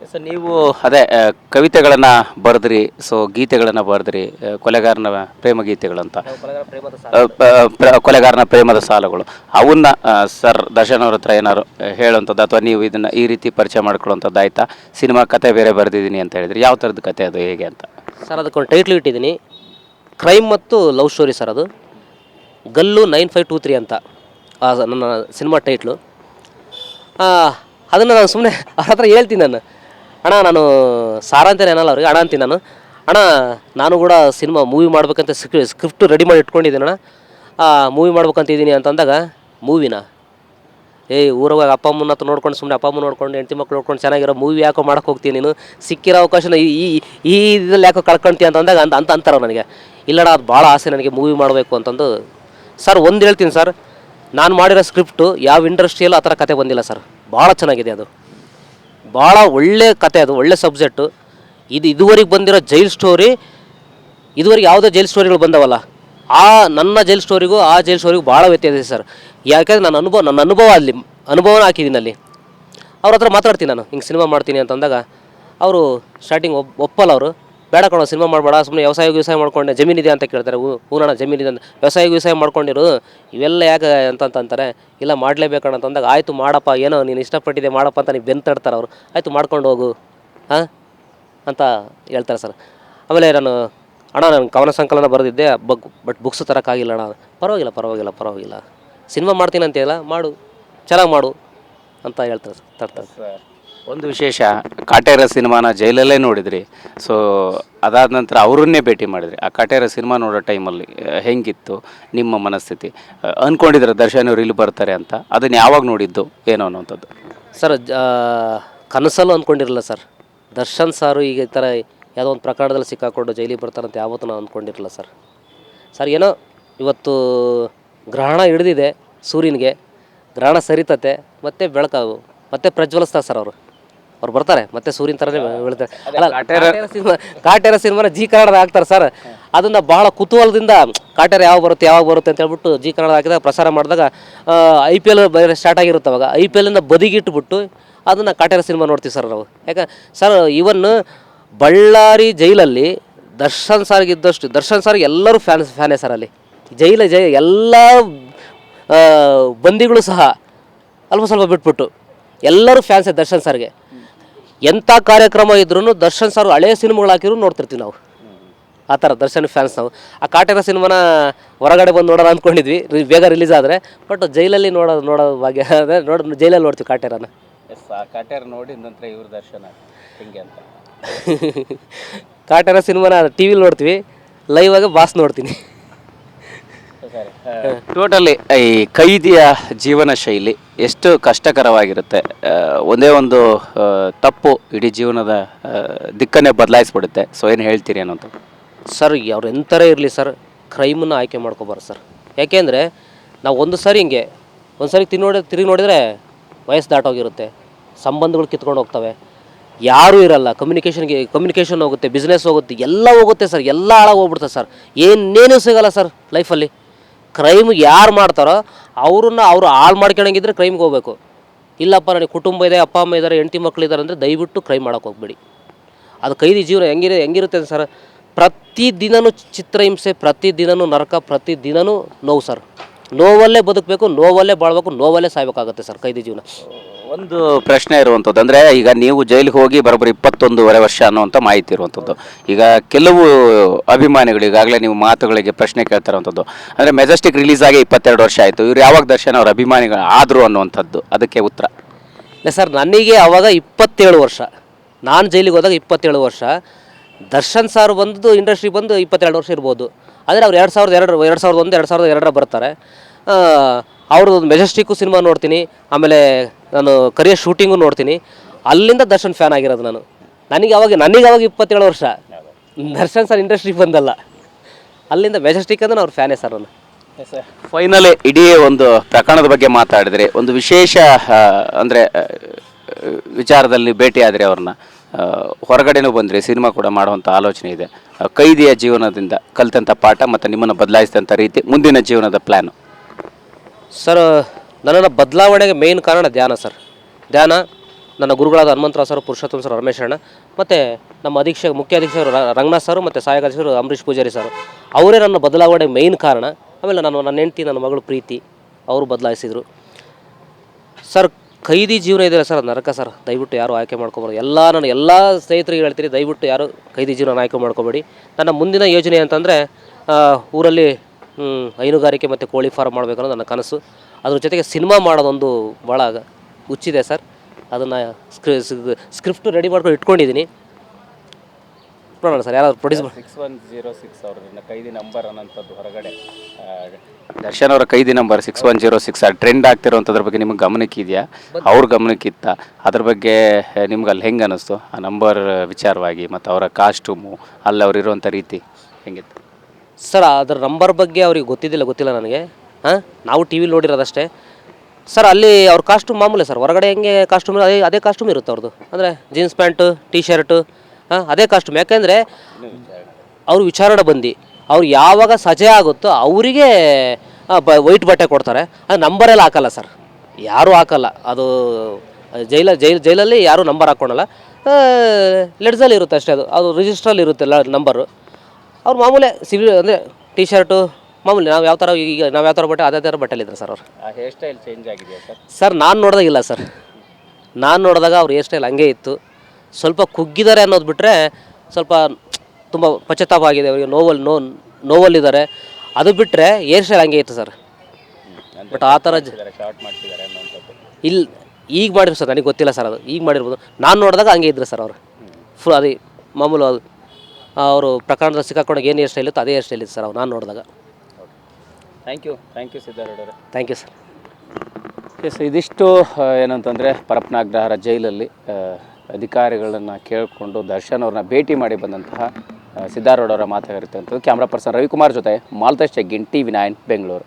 Sir ನೀವು ಅದೇ ಕವಿತೆಗಳನ್ನು ಬರೆದ್ರಿ ಸೊ ಗೀತೆಗಳನ್ನ ಬರೆದ್ರಿ ಕೊಲೆಗಾರನ ಪ್ರೇಮ ಗೀತೆಗಳಂತ. ಪ್ರ- ಕೊಲೆಗಾರನ ಪ್ರೇಮದ ಸಾಲುಗಳು. ಅವನ್ನ ಆ, ಸರ್ ದರ್ಶನ್ ಅವ್ರ ಹತ್ರ ಏನಾರು ಆ, ಹೇಳುವಂಥದ್ದು ಅಥವಾ ನೀವು ಇದನ್ನ ಈ ರೀತಿ ಪರಿಚಯ ಮಾಡ್ಕೊಳ್ಳುವಂಥದ್ದು ಆಯ್ತಾ? ಸಿನಿಮಾ ಕತೆ ಬೇರೆ ಬರೆದಿದ್ದೀನಿ ಅಂತ ಹೇಳಿದ್ರಿ. ಯಾವ ಥರದ ಕತೆ ಅದು ಹೇಗೆ ಅಂತ? ಸರ್ ಅದಕ್ಕೊಂದು ಟೈಟ್ಲ್ ಇಟ್ಟಿದ್ದೀನಿ. ಕ್ರೈಮ್ ಮತ್ತು ಲವ್ ಸ್ಟೋರಿ ಸರ್ ಅದು. ಗಲ್ಲು ನೈನ್ ಫೈವ್ ಟೂ ತ್ರೀ ಅಂತ. ಆ ನನ್ನ ಸಿನಿಮಾ ಟೈಟ್ಲು. ಅದನ್ನು ನಾನು ಸುಮ್ಮನೆ ಅವ್ರ ಹತ್ರ ಹೇಳ್ತೀನಿ ನಾನು. ಅಣ್ಣ, ನಾನು ಸಾರ ಅಂತೇನೆ ಏನಲ್ಲ ಅವ್ರಿಗೆ. ಅಣ್ಣ ಅಂತೀನಿ ನಾನು. ಅಣ್ಣ, ನಾನು ಕೂಡ ಸಿನಿಮಾ ಮೂವಿ ಮಾಡ್ಬೇಕಂತ ಸ್ಕ್ರಿಪ್ಟ್ ರೆಡಿ ಮಾಡಿ ಇಟ್ಕೊಂಡಿದ್ದೀನಿ ಅಣ್ಣ. ಮೂವಿ ಮಾಡ್ಬೇಕಂತಿದ್ದೀನಿ ಅಂತಂದಾಗ ಮೂವಿನ ಏಯ್ ಊರಾಗ ಅಪ್ಪ ಅಮ್ಮನ ಹತ್ರ ನೋಡ್ಕೊಂಡು ಸುಮ್ಮನೆ ಅಪ್ಪ ಅಮ್ಮ ನೋಡ್ಕೊಂಡು ಹೆಂಡತಿ ಮಕ್ಕಳು ನೋಡ್ಕೊಂಡು ಚೆನ್ನಾಗಿರೋ ಮೂವಿ ಯಾಕೋ ಮಾಡಕ್ಕೆ ಹೋಗ್ತೀನಿ ನೀನು? ಸಿಕ್ಕಿರೋ ಅವಕಾಶನ ಈ, ಈ- ಇದ್ರಲ್ಲಿ ಯಾಕೋ ಕಳ್ಕೊಂತೀಯ ಅಂತ ಅಂದಾಗ ಅಂತ ಅಂತ ಅಂತಾರ ನನಗೆ. ಇಲ್ಲಣ್ಣ, ಅದು ಭಾಳ ಆಸೆ ನನಗೆ ಮೂವಿ ಮಾಡಬೇಕು ಅಂತಂದು. ಸರ್, ಒಂದು ಹೇಳ್ತೀನಿ ಸರ್, ನಾನು ಮಾಡಿರೋ ಸ್ಕ್ರಿಪ್ಟು ಯಾವ ಇಂಡಸ್ಟ್ರಿಯಲ್ಲೂ ಆ ಥರ ಕತೆ ಬಂದಿಲ್ಲ ಸರ್. ಭಾಳ ಚೆನ್ನಾಗಿದೆ ಅದು. ಭಾಳ ಒಳ್ಳೆ ಕತೆ ಅದು, ಒಳ್ಳೆ ಸಬ್ಜೆಕ್ಟು ಇದು ಇದುವರೆಗೆ ಬಂದಿರೋ ಜೈಲ್ ಸ್ಟೋರಿ ಇದುವರೆಗೆ ಯಾವುದೇ ಜೈಲ್ ಸ್ಟೋರಿಗಳು ಬಂದವಲ್ಲ, ಆ ನನ್ನ ಜೈಲ್ ಸ್ಟೋರಿಗೂ ಆ ಜೈಲ್ ಸ್ಟೋರಿಗೂ ಭಾಳ ವ್ಯತ್ಯಾಸ ಇದೆ ಸರ್. ಯಾಕಂದ್ರೆ ನನ್ನ ಅನುಭವ ನನ್ನ ಅನುಭವ ಅಲ್ಲಿ, ಅನುಭವನ ಹಾಕಿದ್ದೀನಿ ಅಲ್ಲಿ. ಅವ್ರ ಹತ್ರ ಮಾತಾಡ್ತೀನಿ ನಾನು, ಹಿಂಗೆ ಸಿನಿಮಾ ಮಾಡ್ತೀನಿ ಅಂತಂದಾಗ, ಅವರು ಸ್ಟಾರ್ಟಿಂಗ್ ಒಪ್, ಒಪ್ಪಲ್ಲ ಅವರು. ಬೇಡ ಕಣೋ, ಸಿನಿಮಾ ಮಾಡಬೇಡ ಸುಮ್ಮನೆ ವ್ಯವಸಾಯ ವ್ಯವಸಾಯ ಮಾಡ್ಕೊಂಡೆ ಜಮೀನಿದೆ ಅಂತ ಕೇಳ್ತಾರೆ. ಹೂ, ಹೂನಣ್ಣ ಜಮೀನಿದೆ ಅಂತ. ವ್ಯವಸಾಯ ವ್ಯವಸಾಯ ಮಾಡ್ಕೊಂಡಿರು, ಇವೆಲ್ಲ ಯಾಕೆ ಅಂತಂತಾರೆ ಅಂತ ಇಲ್ಲ ಮಾಡಲೇಬೇಕಣ್ಣ ಅಂತಂದಾಗ ಆಯಿತು ಮಾಡಪ್ಪ, ಏನೋ ನೀನು ಇಷ್ಟಪಟ್ಟಿದೆ ಮಾಡಪ್ಪ ಅಂತ ನೀವು ಬೆನ್ ತಡ್ತಾರೆ ಅವರು. ಆಯಿತು ಮಾಡ್ಕೊಂಡು ಹೋಗು. ಹಾಂ? ಅಂತ ಹೇಳ್ತಾರೆ ಸರ್. ಆಮೇಲೆ ನಾನು, ಅಣ್ಣ, ನಾನು ಕವನ ಸಂಕಲನ ಬರೆದಿದ್ದೆ, ಬಗ್, ಬಟ್ ಬುಕ್ಸ್ ತರೋಕ್ಕಾಗಿಲ್ಲ ಅಣ್ಣ. ಪರವಾಗಿಲ್ಲ ಪರವಾಗಿಲ್ಲ ಪರವಾಗಿಲ್ಲ. ಸಿನಿಮಾ ಮಾಡ್ತೀನಿ ಇಲ್ಲ ಮಾಡು. ಚೆನ್ನಾಗಿ ಮಾಡು ಅಂತ ಹೇಳ್ತಾರೆ ಸರ್ ತಡ್ತಾರೆ ಒಂದು ವಿಶೇಷ, ಕಾಟೇರ ಸಿನಿಮಾನ ಜೈಲಲ್ಲೇ ನೋಡಿದ್ರಿ. ಸೊ ಅದಾದ ನಂತರ ಅವರನ್ನೇ ಭೇಟಿ ಮಾಡಿದ್ರಿ. ಆ ಕಾಟೇರ ಸಿನಿಮಾ ನೋಡೋ ಟೈಮಲ್ಲಿ ಹೆಂಗಿತ್ತು, ನಿಮ್ಮ ಮನಸ್ಥಿತಿ? ಅಂದ್ಕೊಂಡಿದ್ರೆ ದರ್ಶನ್ ಅವ್ರು ಇಲ್ಲಿ ಬರ್ತಾರೆ ಅಂತ? ಅದನ್ನ ಯಾವಾಗ ನೋಡಿದ್ದು? ಏನೋ ಅನ್ನೋಂಥದ್ದು ಸರ್ ಕನಸಲ್ಲೂ ಅಂದ್ಕೊಂಡಿರಲ್ಲ ಸರ್. ದರ್ಶನ್ ಸಾರು ಈಗ ಈ ಥರ ಯಾವುದೋ ಒಂದು ಪ್ರಕರಣದಲ್ಲಿ ಸಿಕ್ಕಾಕೊಂಡು ಜೈಲಿಗೆ ಬರ್ತಾರಂತ ಯಾವತ್ತೂ ನಾನು ಅಂದ್ಕೊಂಡಿರಲ್ಲ ಸರ್. ಸರ್, ಏನೋ ಇವತ್ತು ಗ್ರಹಣ ಹಿಡಿದಿದೆ ಸೂರ್ಯನಿಗೆ. ಗ್ರಹಣ ಸರಿತತೆ, ಮತ್ತು ಬೆಳಕಾವು ಮತ್ತೆ ಪ್ರಜ್ವಲಿಸ್ತಾರೆ ಸರ್ ಅವರು. ಅವ್ರು ಬರ್ತಾರೆ ಮತ್ತೆ ಸೂರ್ಯನ ಥರನೇ ಬೆಳಿತಾರೆ. ಅಲ್ಲ ಕಾಟೇರ ಸಿನಿಮಾ ಕಾಟೇರ ಸಿನಿಮಾನ ಜಿ ಕನ್ನಡದ ಹಾಕ್ತಾರೆ ಸರ್. ಅದನ್ನ ಬಹಳ ಕುತೂಹಲದಿಂದ ಕಾಟೇರ ಯಾವಾಗ ಬರುತ್ತೆ ಯಾವಾಗ ಬರುತ್ತೆ ಅಂತ ಹೇಳ್ಬಿಟ್ಟು ಜಿ ಕನ್ನಡ ಹಾಕಿದಾಗ ಪ್ರಸಾರ ಮಾಡಿದಾಗ ಐ ಪಿ ಎಲ್ ಬೇರೆ ಸ್ಟಾರ್ಟ್ ಆಗಿರುತ್ತೆ ಅವಾಗ. ಐ ಪಿ ಎಲ್ಲಿಂದ ಬದಿಗಿಟ್ಬಿಟ್ಟು ಅದನ್ನು ಕಾಟೇರ ಸಿನಿಮಾ ನೋಡ್ತೀವಿ ಸರ್ ನಾವು. ಯಾಕೆ ಸರ್ ಇವನ್ ಬಳ್ಳಾರಿ ಜೈಲಲ್ಲಿ ದರ್ಶನ್ ಸಾರ್ಗೆ ಇದ್ದಷ್ಟು ದರ್ಶನ್ ಸಾರ್ಗೆ ಎಲ್ಲರೂ ಫ್ಯಾನ್ ಫ್ಯಾನೇ ಸರ್ ಅಲ್ಲಿ. ಜೈಲ ಜೈ ಎಲ್ಲ ಬಂದಿಗಳು ಸಹ ಅಲ್ಪ ಸ್ವಲ್ಪ ಬಿಟ್ಬಿಟ್ಟು ಎಲ್ಲರೂ ಫ್ಯಾನ್ಸೇ ದರ್ಶನ್ ಸರ್ಗೆ. ಎಂಥ ಕಾರ್ಯಕ್ರಮ ಇದ್ರೂ ದರ್ಶನ್ ಸರ್ ಹಳೆಯ ಸಿನಿಮಾಗಳು ಹಾಕಿದ್ರು ನೋಡ್ತಿರ್ತೀವಿ ನಾವು. ಆ ಥರ ದರ್ಶನ್ ಫ್ಯಾನ್ಸ್ ನಾವು. ಆ ಕಾಟೇರ ಸಿನಿಮಾನ ಹೊರಗಡೆ ಬಂದು ನೋಡೋಣ ಅಂದ್ಕೊಂಡಿದ್ವಿ. ಬೇಗ ರಿಲೀಸ್ ಆದರೆ. ಬಟ್ ಜೈಲಲ್ಲಿ ನೋಡೋದು ನೋಡೋ ಭಾಗ್ಯ ಅಂದರೆ ನೋಡಿ ಜೈಲಲ್ಲಿ ನೋಡ್ತೀವಿ ಕಾಟೇರನ. ಕಾಟೇರ ನೋಡಿ ನಂತರ ಇವ್ರ ದರ್ಶನ ಹಿಂಗೆ ಅಂತ. ಕಾಟೇರ ಸಿನಿಮಾನ ಟಿ ವಿಲಿ ನೋಡ್ತೀವಿ. ಲೈವ್ ಆಗಿ ಬಾಸ್ ನೋಡ್ತೀನಿ. ಟೋಟಲಿ ಈ ಕೈದಿಯ ಜೀವನ ಶೈಲಿ ಎಷ್ಟು ಕಷ್ಟಕರವಾಗಿರುತ್ತೆ? ಒಂದೇ ಒಂದು ತಪ್ಪು ಇಡೀ ಜೀವನದ ದಿಕ್ಕನ್ನೇ ಬದಲಾಯಿಸ್ಬಿಡುತ್ತೆ. ಸೊ ಏನು ಹೇಳ್ತೀರಿ ಅನ್ನೋದು? ಸರ್ ಅವ್ರು ಎಂಥರ ಇರಲಿ ಸರ್ ಕ್ರೈಮನ್ನು ಆಯ್ಕೆ ಮಾಡ್ಕೊಬಾರ್ದು ಸರ್ ಯಾಕೆಂದರೆ, ನಾವು ಒಂದು ಸಾರಿ ಹಿಂಗೆ, ಒಂದು ಸಾರಿ ತಿನ್ನೋಡಿ ನೋಡಿ ತಿರುಗಿ ನೋಡಿದರೆ ವಯಸ್ಸು ದಾಟೋಗಿರುತ್ತೆ. ಸಂಬಂಧಗಳು ಕಿತ್ಕೊಂಡು ಹೋಗ್ತವೆ. ಯಾರೂ ಇರಲ್ಲ. ಕಮ್ಯುನಿಕೇಷನ್ಗೆ ಕಮ್ಯುನಿಕೇಷನ್ ಹೋಗುತ್ತೆ ಬಿಸ್ನೆಸ್ ಹೋಗುತ್ತೆ, ಎಲ್ಲ ಹೋಗುತ್ತೆ ಸರ್ ಎಲ್ಲ ಹಾಳಾಗಿ ಹೋಗ್ಬಿಡ್ತದೆ ಸರ್ ಏನೇನೂ ಸಿಗಲ್ಲ ಸರ್ ಲೈಫಲ್ಲಿ ಕ್ರೈಮ್ ಯಾರು ಮಾಡ್ತಾರೋ ಅವ್ರನ್ನ ಅವರು ಹಾಳು ಮಾಡ್ಕೊಳಂಗಿದ್ರೆ ಕ್ರೈಮ್ಗೆ ಹೋಗ್ಬೇಕು. ಇಲ್ಲಪ್ಪ, ನನಗೆ ಕುಟುಂಬ ಇದೆ, ಅಪ್ಪ, ಅಮ್ಮ ಇದ್ದಾರೆ ಹೆಂಡತಿ ಮಕ್ಳು ಇದ್ದಾರೆ ಅಂದರೆ ದಯವಿಟ್ಟು ಕ್ರೈಮ್ ಮಾಡೋಕೆ ಹೋಗ್ಬೇಡಿ. ಅದು ಕೈದಿ ಜೀವನ ಹೆಂಗಿರ ಹೆಂಗಿರುತ್ತೆ ಸರ್? ಪ್ರತಿ ದಿನನೂ ಚಿತ್ರಹಿಂಸೆ ಪ್ರತಿ ದಿನನೂ ನರಕ ಪ್ರತಿದಿನವೂ ನೋವು ಸರ್. ನೋವಲ್ಲೇ ಬದುಕಬೇಕು, ನೋವಲ್ಲೇ ಬಾಳ್ಬೇಕು, ನೋವಲ್ಲೇ ಸಾಯ್ಬೇಕಾಗತ್ತೆ ಸರ್ ಕೈದಿ ಜೀವನ. ಒಂದು ಪ್ರಶ್ನೆ ಇರುವಂಥದ್ದು ಅಂದರೆ ಈಗ ನೀವು ಜೈಲಿಗೆ ಹೋಗಿ ಬರೋಬ್ಬರಿ ಇಪ್ಪತ್ತೊಂದೂವರೆ ವರ್ಷ ಅನ್ನುವಂಥ ಮಾಹಿತಿ ಇರುವಂಥದ್ದು ಈಗ ಕೆಲವು ಅಭಿಮಾನಿಗಳು ಈಗಾಗಲೇ ನೀವು ಮಾತುಗಳಿಗೆ ಪ್ರಶ್ನೆ ಕೇಳ್ತಾರಂಥದ್ದು ಅಂದರೆ ಮೆಜೆಸ್ಟಿಕ್ ರಿಲೀಸ್ ಆಗಿ ಇಪ್ಪತ್ತೆರಡು ವರ್ಷ ಆಯಿತು. ಇವ್ರು ಯಾವಾಗ ದರ್ಶನ ಅವ್ರ ಅಭಿಮಾನಿಗಳು ಆದರು ಅನ್ನುವಂಥದ್ದು. ಅದಕ್ಕೆ ಉತ್ತರ. ಇಲ್ಲ ಸರ್, ನನಗೆ ಅವಾಗ ಇಪ್ಪತ್ತೇಳು ವರ್ಷ. ನಾನು ಜೈಲಿಗೆ ಹೋದಾಗ ಇಪ್ಪತ್ತೇಳು ವರ್ಷ. ದರ್ಶನ್ ಸಾರ್ ಬಂದು ಇಂಡಸ್ಟ್ರಿ ಬಂದು ಇಪ್ಪತ್ತೆರಡು ವರ್ಷ ಇರ್ಬೋದು. ಆದರೆ ಅವ್ರು ಎರಡು ಸಾವಿರದ ಎರಡು ಎರಡು ಸಾವಿರದ ಒಂದು, ಎರಡು ಸಾವಿರದ ಎರಡರ ಬರ್ತಾರೆ. ಅವ್ರದ್ದು ಮೆಜೆಸ್ಟಿಕ್ಕು ಸಿನಿಮಾ ನೋಡ್ತೀನಿ, ಆಮೇಲೆ ನಾನು ಕರಿಯರ್ ಶೂಟಿಂಗು ನೋಡ್ತೀನಿ. ಅಲ್ಲಿಂದ ದರ್ಶನ್ ಫ್ಯಾನ್ ಆಗಿರೋದು ನಾನು. ನನಗೆ ಅವಾಗ ನನಗೆ ಅವಾಗ ಇಪ್ಪತ್ತೇಳು ವರ್ಷ. ದರ್ಶನ್ ಸರ್ ಇಂಡಸ್ಟ್ರಿಗೆ ಬಂದಲ್ಲ. ಅಲ್ಲಿಂದ ಮೆಜೆಸ್ಟಿಕ್ ಅಂದ್ರೆ ಅವ್ರ ಫ್ಯಾನೇ ಸರ್ ನಾನು ಫೈನಲಿ ಇಡೀ ಒಂದು ಪ್ರಕರಣದ ಬಗ್ಗೆ ಮಾತಾಡಿದ್ರೆ, ಒಂದು ವಿಶೇಷ ಅಂದರೆ ವಿಚಾರದಲ್ಲಿ ಭೇಟಿಯಾದರೆ ಅವ್ರನ್ನ. ಹೊರಗಡೆನೂ ಬಂದರೆ ಸಿನಿಮಾ ಕೂಡ ಮಾಡುವಂಥ ಆಲೋಚನೆ ಇದೆ. ಕೈದಿಯ ಜೀವನದಿಂದ ಕಲಿತಂಥ ಪಾಠ ಮತ್ತು ನಿಮ್ಮನ್ನು ಬದಲಾಯಿಸಿದಂಥ ರೀತಿ ಮುಂದಿನ ಜೀವನದ ಪ್ಲ್ಯಾನು ಸರ್, ನನ್ನನ್ನು ಬದಲಾವಣೆಗೆ ಮೇನ್ ಕಾರಣ ಧ್ಯಾನ ಸರ್. ಧ್ಯಾನ, ನನ್ನ ಗುರುಗಳಾದ ಹನುಮಂತರಾವ್ ಸರ್, ಪುರುಷೋತ್ತಮ ಸರ್ ರಮೇಶಣ್ಣ ಮತ್ತು ನಮ್ಮ ಅಧೀಕ್ಷಕ, ಮುಖ್ಯ ಅಧೀಕ್ಷಕರು ರಂಗನಾಥ್ ಸರ್, ಮತ್ತು ಸಹಾಯಕ ಅಧೀಕ್ಷಕರು ಅಂಬರೀಷ್ ಪೂಜಾರಿ ಸರ್. ಅವರೇ ನನ್ನ ಬದಲಾವಣೆ ಮೇಯ್ನ್ ಕಾರಣ. ಆಮೇಲೆ ನಾನು ನನ್ನ ಹೆಂಡತಿ, ನನ್ನ ಮಗಳು ಪ್ರೀತಿ, ಅವರು ಬದಲಾಯಿಸಿದರು. ಸರ್ ಖೈದಿ ಜೀವನ ಇದೆ ಸರ್ ನರಕ ಸರ್. ದಯವಿಟ್ಟು ಯಾರು ಆಯ್ಕೆ ಮಾಡ್ಕೊಬಾರ್ದು. ಎಲ್ಲ ನಾನು ಎಲ್ಲ ಸ್ನೇಹಿತರಿಗೆ ಹೇಳ್ತೀನಿ, ದಯವಿಟ್ಟು ಯಾರು ಖೈದಿ ಜೀವನ ಆಯ್ಕೆ ಮಾಡ್ಕೊಬೇಡಿ. ನನ್ನ ಮುಂದಿನ ಯೋಜನೆ ಅಂತಂದರೆ ಊರಲ್ಲಿ ಹೈನುಗಾರಿಕೆ ಮತ್ತು ಕೋಳಿ ಫಾರ್ಮ್ ಮಾಡಬೇಕು ಅನ್ನೋದು ನನ್ನ ಕನಸು. ಅದ್ರ ಜೊತೆಗೆ ಸಿನಿಮಾ ಮಾಡೋದೊಂದು ಭಾಳ ಹುಚ್ಚಿದೆ ಸರ್. ಅದನ್ನು ಸ್ಕ್ರಿ ಸ್ಕ್ರಿಪ್ಟ್ ರೆಡಿ ಮಾಡ್ಕೊಂಡು ಇಟ್ಕೊಂಡಿದ್ದೀನಿ ನೋಡೋಣ ಸರ್ ಯಾರು produce six one zero six ಅವ್ರನ್ನ ಕೈದಿ ನಂಬರ್ ಅನ್ನೋಂಥದ್ದು ಹೊರಗಡೆ. ದರ್ಶನ್ ಅವರ ಕೈದಿ number six one zero six trend ಆಗ್ತಿರೋಂಥದ್ರ ಬಗ್ಗೆ ನಿಮ್ಗೆ ಗಮನಕ್ಕೆ ಇದೆಯಾ? ಅವ್ರ ಗಮನಕ್ಕಿತ್ತ ಅದ್ರ ಬಗ್ಗೆ ನಿಮ್ಗೆ ಅಲ್ಲಿ ಹೆಂಗೆ ಅನ್ನಿಸ್ತು ಆ ನಂಬರ್ ವಿಚಾರವಾಗಿ ಮತ್ತು ಅವರ ಕಾಸ್ಟ್ಯೂಮು ಅಲ್ಲಿ ಅವ್ರು ಇರುವಂಥ ರೀತಿ ಹೆಂಗಿತ್ತು? ಸರ್, ಅದರ ನಂಬರ್ ಬಗ್ಗೆ ಅವ್ರಿಗೆ ಗೊತ್ತಿದ್ದಿಲ್ಲ, ಗೊತ್ತಿಲ್ಲ ನನಗೆ. ಹಾಂ, ನಾವು ಟಿ ವಿಲಿ ನೋಡಿರೋದಷ್ಟೇ. ಸರ್, ಅಲ್ಲಿ ಅವ್ರ ಕಾಸ್ಟ್ಯೂಮ್ ಮಾಮೂಲಿ ಸರ್, ಹೊರಗಡೆ ಹೆಂಗೆ ಕಾಸ್ಟ್ಯೂಮ್ ಅದೇ ಅದೇ ಕಾಸ್ಟ್ಯೂಮ್ ಇರುತ್ತೆ ಅವ್ರದ್ದು ಅಂದರೆ ಜೀನ್ಸ್ ಪ್ಯಾಂಟು ಟಿ ಶರ್ಟು ಹಾಂ, ಅದೇ ಕಾಸ್ಟ್ಯೂಮ್ ಯಾಕೆಂದರೆ ಅವ್ರು ವಿಚಾರಣೆ ಬಂದು. ಅವ್ರು ಯಾವಾಗ ಸಜೆ ಆಗುತ್ತೋ ಅವರಿಗೆ ಬ ವೈಟ್ ಬಟ್ಟೆ ಕೊಡ್ತಾರೆ. ಅದು ನಂಬರೆಲ್ಲ ಹಾಕಲ್ಲ ಸರ್. ಯಾರೂ ಹಾಕಲ್ಲ. ಅದು, ಜೈಲ, ಜೈಲ್, ಜೈಲಲ್ಲಿ ಯಾರೂ ನಂಬರ್ ಹಾಕ್ಕೊಳಲ್ಲ. ಲೆಡ್ಸಲ್ಲಿ ಇರುತ್ತೆ ಅಷ್ಟೇ ಅದು. ಅದು ರಿಜಿಸ್ಟ್ರಲ್ಲಿ ಇರುತ್ತೆಲ್ಲ ನಂಬರು ಅವ್ರು ಮಾಮೂಲಿ ಸಿವಿಲ್ ಅಂದರೆ ಟಿ ಶರ್ಟು ಮಾಮೂಲಿ ನಾವು ಯಾವ ಥರ ಈಗ ನಾವು ಯಾವ ಥರ ಬಟ್ಟೆ ಅದೇ ಥರ ಬಟ್ಟೆಲಿದ್ದಾರೆ ಸರ್ ಅವ್ರು. ಆ ಹೇರ್ ಸ್ಟೈಲ್ ಚೇಂಜ್ ಆಗಿದೆಯಾ ಸರ್? ಸರ್ ನಾನು ನೋಡಿದಾಗ ಇಲ್ಲ ಸರ್. ನಾನು ನೋಡಿದಾಗ ಅವ್ರ ಹೇರ್ ಸ್ಟೈಲ್ ಹಂಗೆ ಇತ್ತು. ಸ್ವಲ್ಪ ಕುಗ್ಗಿದ್ದಾರೆ ಅನ್ನೋದು ಬಿಟ್ಟರೆ ಸ್ವಲ್ಪ ತುಂಬ ಪಶ್ಚಾತ್ತಾಪ ಆಗಿದೆ. ಅವರಿಗೆ ನೋವಲ್ಲಿ ನೋ ನೋವಲ್ಲಿದ್ದಾರೆ. ಅದು ಬಿಟ್ಟರೆ ಹೇರ್ ಸ್ಟೈಲ್ ಹಂಗೆ ಇತ್ತು ಸರ್. ಬಟ್ ಆ ಥರ ಜ ಶಾರ್ಟ್ ಮಾಡ್ತಿದ್ದಾರೆ ಅನ್ನೋಂಥದ್ದು ಇಲ್ಲಿ ಈಗ ಮಾಡಿದ್ರು ಸರ್ ನನಗೆ ಗೊತ್ತಿಲ್ಲ ಸರ್ ಅದು. ಈಗ ಮಾಡಿರ್ಬೋದು. ನಾನು ನೋಡಿದಾಗ ಹಂಗೆ ಇದ್ರು ಸರ್ ಅವರು. ಫುಲ್ ಅದೇ ಮಾಮೂಲು ಅದು ಅವರು ಪ್ರಕರಣದಲ್ಲಿ ಸಿಕ್ಕಾಕೊಂಡಾಗ ಏನು ಹೇರ್ ಸ್ಟೈಲ್ ಇತ್ತು ಅದೇ ಹೇರ್ ಸ್ಟೈಲ್ ಇತ್ತು ಸರ್ ಅವ್ರು ನಾನು ನೋಡಿದಾಗ. ಥ್ಯಾಂಕ್ ಯು ಥ್ಯಾಂಕ್ ಯು ಸಿದ್ಧಾರೂಢರೇ ಥ್ಯಾಂಕ್ ಯು ಸರ್ ಎಸ್ ಇದಿಷ್ಟು ಏನಂತಂದರೆ ಪರಪ್ನಾಗ್ರಹರ ಜೈಲಲ್ಲಿ ಅಧಿಕಾರಿಗಳನ್ನು ಕೇಳಿಕೊಂಡು ದರ್ಶನ್ ಅವ್ರನ್ನ ಭೇಟಿ ಮಾಡಿ ಬಂದಂತಹ ಸಿದ್ದಾರೂಢವರ ಸಿದ್ಧಾರೂಢ ಅವರ ಮಾತಾಗಿರುತ್ತೆ ಅಂತ ಕ್ಯಾಮ್ರಾ ಪರ್ಸನ್ ರವಿಕುಮಾರ್ ಜೊತೆ Maltesh Cheggin T V nine Bengaluru.